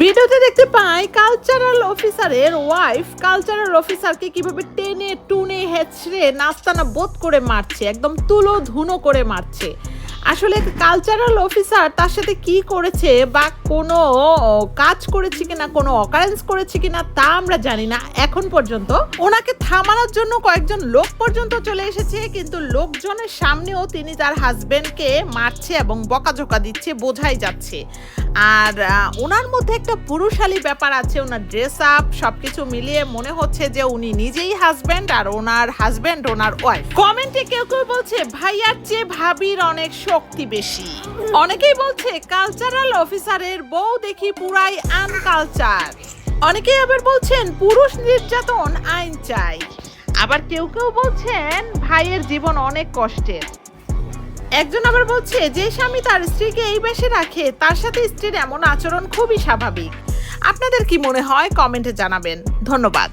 ভিডিওতে দেখতে পাই কালচারাল অফিসারের ওয়াইফ কালচারাল অফিসারকে কীভাবে টেনে, টুনে, হেঁচড়ে, নাস্তানা বোধ করে মারছে, একদম তুলো ধুনো করে মারছে। আসলে কালচারাল অফিসার তার সাথে কি করেছে বা কোনো কাজ করেছে কিনা, কোনো অকারেন্স করেছে কিনা তা আমরা জানি না। এখন পর্যন্ত ওনাকে থামানোর জন্য কয়েকজন লোক পর্যন্ত চলে এসেছে, কিন্তু লোকজনের সামনেও তিনি তার হাজবেন্ডকে মারছে এবং বকাঝোকা দিচ্ছে, বোঝাই যাচ্ছে। আর ওনার মধ্যে একটা পুরুষালী ব্যাপার আছে, ওনার ড্রেস আপ সবকিছু মিলিয়ে মনে হচ্ছে যে উনি নিজেই হাজবেন্ড আর ওনার হাজবেন্ড ওনার ওয়াইফ কমেন্টে কেউ কেউ বলছে, ভাইয়ার চেয়ে ভাবির অনেক শক্তি বেশি। অনেকেই বলছে কালচারাল অফিসারের বউ দেখি পুরাই আনকালচার অনেকেই আবার বলছেন পুরুষ নির্যাতন আইন চাই। আবার কেউ কেউ বলছেন ভাইয়ের জীবন অনেক কষ্টের। একজন আবার বলছে যে স্বামী তার স্ত্রীকে এই বেশে রাখে, তার সাথে স্ত্রীর এমন আচরণ খুবই স্বাভাবিক। আপনাদের কি মনে হয়? কমেন্টে জানাবেন। ধন্যবাদ।